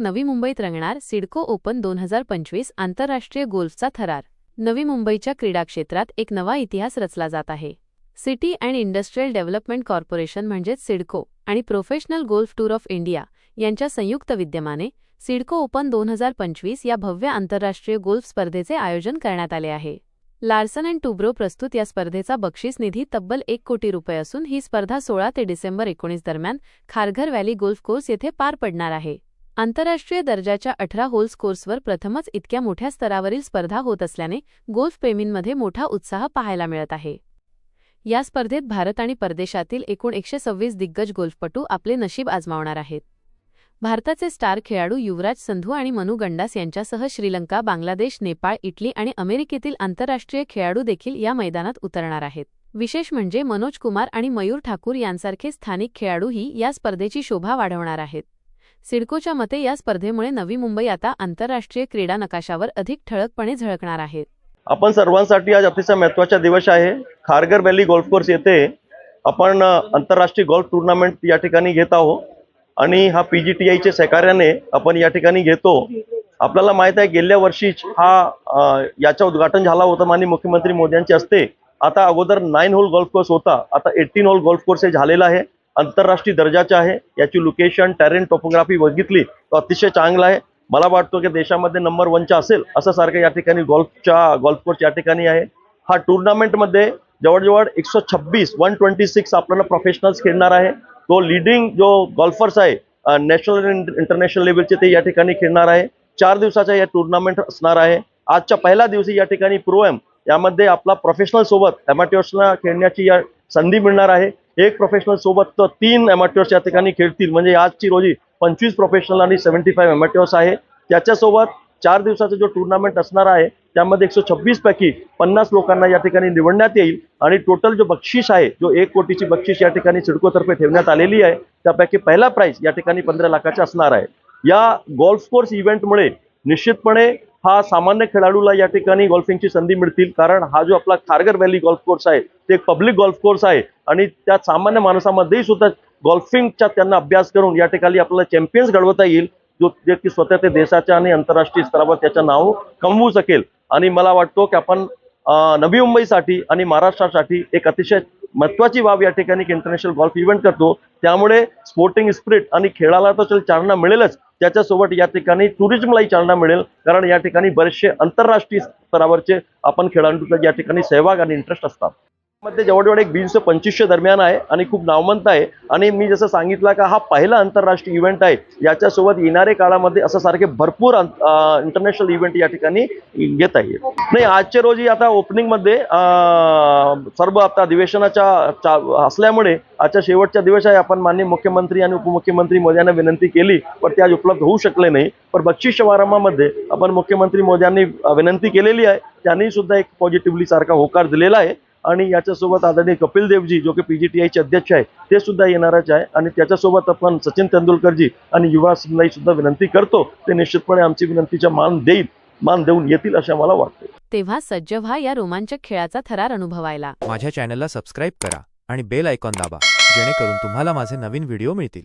नवी मुंबईत रंगणार सिडको ओपन दोन हजार पंचवीस आंतरराष्ट्रीय गोल्फचा थरार. नवी मुंबईच्या क्रीडा क्षेत्रात एक नवा इतिहास रचला जात आहे. City and industrial development corporation म्हणजेच सिडको आणि professional golf tour of India यांच्या संयुक्त विद्यमाने सिडको ओपन दोन हजार पंचवीस या भव्य आंतरराष्ट्रीय गोल्फ स्पर्धेचे आयोजन करण्यात आले आहे. लार्सन अँड टुब्रो प्रस्तुत या स्पर्धेचा बक्षीस निधी तब्बल एक कोटी रुपये असून ही स्पर्धा सोळा ते डिसेंबर एकोणीस दरम्यान खारघर व्हॅली गोल्फ कोर्स येथे पार पडणार आहे. आंतरराष्ट्रीय दर्जाच्या अठरा होल्स कोर्सवर प्रथमच इतक्या मोठ्या स्तरावरील स्पर्धा होत असल्याने गोल्फप्रेमींमध्ये मोठा उत्साह पाहायला मिळत आहे. या स्पर्धेत भारत आणि परदेशातील एकूण एकशे सव्वीस दिग्गज गोल्फपटू आपले नशीब आजमावणार आहेत. भारताचे स्टार खेळाडू युवराज संधू आणि मनू गंडास यांच्यासह श्रीलंका बांगलादेश नेपाळ इटली आणि अमेरिकेतील आंतरराष्ट्रीय खेळाडू देखील या मैदानात उतरणार आहेत. विशेष म्हणजे मनोज कुमार आणि मयूर ठाकूर यांसारखे स्थानिक खेळाडूही या स्पर्धेची शोभा वाढवणार आहेत. सिडकोच्या मते या स्पर्धेमुळे नवी मुंबई आता आंतरराष्ट्रीय क्रीडा नकाशावर अधिक ठळकपणे झळकणार आहे. आपण सर्वांसाठी आज अतिशय महत्त्वाचा दिवस आहे. खारगर व्हॅली गोल्फ कोर्स येथे आपण आंतरराष्ट्रीय गोल्फ टुर्नामेंट या ठिकाणी घेत आहोत. आणि हा पी जी टी आयच्या सहकार्याने आपण या ठिकाणी घेतो. आपल्याला माहीत आहे गेल्या वर्षीच हा याचं उद्घाटन झाला होतं माननीय मुख्यमंत्री मोदी यांच्या हस्ते. आता अगोदर नाईन होल गोल्फ कोर्स होता. आता एटीन होल गोल्फ कोर्स हे झालेला आहे. आंतरराष्ट्रीय दर्जाचा आहे. याची लोकेशन टॅरेन टोपोग्राफी बघितली तो अतिशय चांगला आहे. मला वाटतो की देशामध्ये नंबर वनचा असेल असं सारखं या ठिकाणी गोल्फच्या गोल्फ कोर्स या ठिकाणी आहे. हा टुर्नामेंटमध्ये जवळजवळ एकशे छब्बीस वन ट्वेंटी सिक्स आपल्याला प्रोफेशनल्स खेळणार आहे. तो लिडिंग जो गॉल्फर्स आहे नॅशनल इंटरनॅशनल लेवलचे ते या ठिकाणी खेळणार आहे. चार दिवसाचा या टुर्नामेंट असणार आहे. आजच्या पहिल्या दिवशी या ठिकाणी प्रो एम यामध्ये आपला प्रोफेशनल सोबत अमॅट्युअर्सना खेळण्याची या संधी मिळणार आहे. एक प्रोफेशनल सोबत तर तीन अमॅट्युअर्स या ठिकाणी खेळतील. म्हणजे आजची रोजी पंचवीस प्रोफेशनल आणि सेव्हन्टी फाईव्ह अमॅट्युअर्स आहे. त्याच्यासोबत चार दिवसाचा जो टुर्नामेंट असणार आहे त्यामध्ये एकशे छब्बीस पैकी पन्नास लोकांना या ठिकाणी निवडण्यात येईल. आणि टोटल जो बक्षीस आहे जो एक कोटीची बक्षीस या ठिकाणी सिडकोतर्फे ठेवण्यात आलेली आहे त्यापैकी पहिला प्राईज या ठिकाणी पंधरा लाखाचा असणार आहे. या गोल्फ कोर्स इव्हेंटमुळे निश्चितपणे हा सामान्य खेळाडूला या ठिकाणी गॉल्फिंगची संधी मिळतील. कारण हा जो आपला खारगर व्हॅली गॉल्फ कोर्स आहे ते एक पब्लिक गॉल्फ कोर्स आहे. आणि त्या सामान्य माणसामध्येही सुद्धा गॉल्फिंगचा त्यांना अभ्यास करून या ठिकाणी आपल्याला चॅम्पियन्स घडवता येईल जो व्यक्ती स्वतः ते देशाच्या आणि आंतरराष्ट्रीय स्तरावर त्याचं नाव कमवू शकेल. आणि मला वाटतो की आपण नवी मुंबईसाठी आणि महाराष्ट्रासाठी एक अतिशय महत्वाची बाब या ठिकाणी इंटरनॅशनल गॉल्फ इव्हेंट करतो. त्यामुळे स्पोर्टिंग स्पिरिट आणि खेळाला तर चल चालना मिळेलच. त्याच्यासोबत या ठिकाणी टुरिझमलाही चालना मिळेल. कारण या ठिकाणी बरेचसे आंतरराष्ट्रीय स्तरावरचे आपण खेळाडूंचा या ठिकाणी सहभाग आणि इंटरेस्ट असतात. मध्ये जवळजवळ एक वीस पंचवीसशे दरम्यान आहे आणि खूप नावमंत आहे. आणि मी जसं सांगितलं का हा पहिला आंतरराष्ट्रीय इव्हेंट आहे. याच्यासोबत येणाऱ्या काळामध्ये असं सारखे भरपूर इंटरनॅशनल इव्हेंट या ठिकाणी घेता येईल नाही आजच्या रोजी आता ओपनिंगमध्ये सर्व आता अधिवेशनाच्या चा- असल्यामुळे आजच्या शेवटच्या दिवस आहे. आपण माननीय मुख्यमंत्री आणि उपमुख्यमंत्री मोद्यांना विनंती केली पण ते आज उपलब्ध होऊ शकले नाही. पण बक्षीस समारंभामध्ये आपण मुख्यमंत्री मोद्यांनी विनंती केलेली आहे. त्यांनी सुद्धा एक पॉझिटिव्हली सारखा होकार दिलेला आहे. आणि याच्यासोबत आदरणीय कपिल देवजी जो की पीजीटीआयचे अध्यक्ष आहे ते सुद्धा येणारच आहे. आणि त्याच्यासोबत आपण सचिन तेंडुलकरजी आणि युवराज सिंगलाही सुद्धा विनंती करतो ते निश्चितपणे आमची विनंतीचा मान देईल मान देऊन येतील असं मला वाटते तेव्हा सज्ज व्हा या रोमांचक खेळाचा थरार अनुभवायला. माझ्या चॅनलला सबस्क्राईब करा आणि बेल आयकॉन दाबा जेणेकरून तुम्हाला माझे नवीन व्हिडिओ मिळतील.